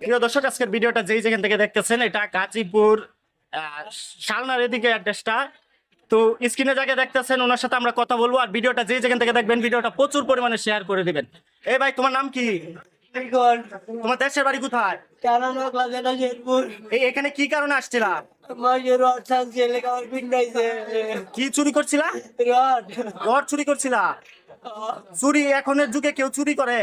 প্রিয় দর্শক আজকের ভিডিওটা যেই যেখান থেকে দেখতেছেন এটা গাজীপুর আহ, শালনার এদিকে অ্যাড্রেসটা। তো স্ক্রিনে যাকে দেখতেছেন ওনার সাথে আমরা কথা বলব আর ভিডিওটা যেই যেখান থেকে দেখবেন ভিডিওটা প্রচুর পরিমাণে শেয়ার করে দিবেন। এই ভাই তোমার নাম কি? তোমার দেশের বাড়ি কোথায়? এখানে কি কারণে আসছিলা কি চুরি করছিলা? রড। চুরি করছিলা? চুরি এখনের যুগে কেউ চুরি করে?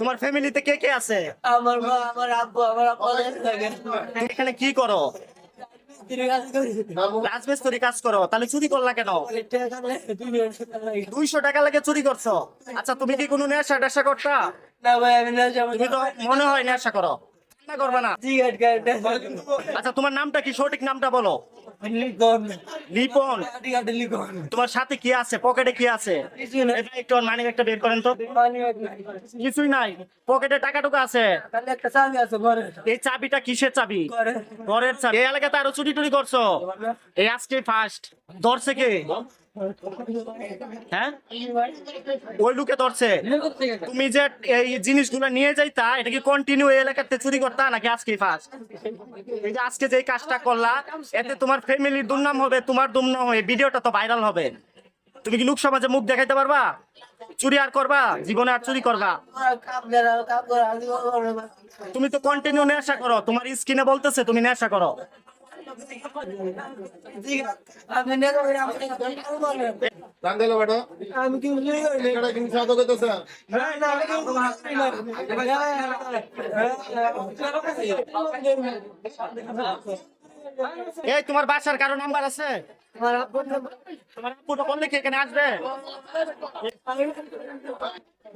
তোমার ফ্যামিলিতে কে কে আছে? আমার মা আমার আব্বু আমার আব্বা থাকে তুমি এখানে কি করো? রাজমিস্ত্রি কাজ করো তাহলে চুরি করলা কেন? দুইশো টাকা লাগে চুরি করছ। আচ্ছা তুমি কি কোনো নেশা টেশা করতা? তুমি তো মনে হয় নেশা করো। না করবে না? আচ্ছা তোমার নামটা কি? সঠিক নামটা বলো। লিখন লিপন তোমার সাথে কি আছে? পকেটে কি আছে? একটু মানি একটা বের করেন তো। কিছুই নাই। পকেটে টাকা টুকু আছে। এই চাবিটা কিসের চাবি? ঘরে ঘরের চাবি। এই এলাকাতে আরও চুরি টুরি করছ। এই আজকে ফার্স্ট ধরছে কে? হ্যাঁ? হবে, তোমার ভিডিওটা তো ভাইরাল হবে। তুমি কি লোক সমাজে মুখ দেখাইতে পারবা? চুরি আর করবা? জীবনে আর চুরি করবা? তুমি তো কন্টিনিউ নেশা করো, তোমার স্কিনে বলতেছে তুমি নেশা করো। এই তোমার বাসার কারও নাম্বার আছে? তোমার আব্বুটা কি এখানে আসবে?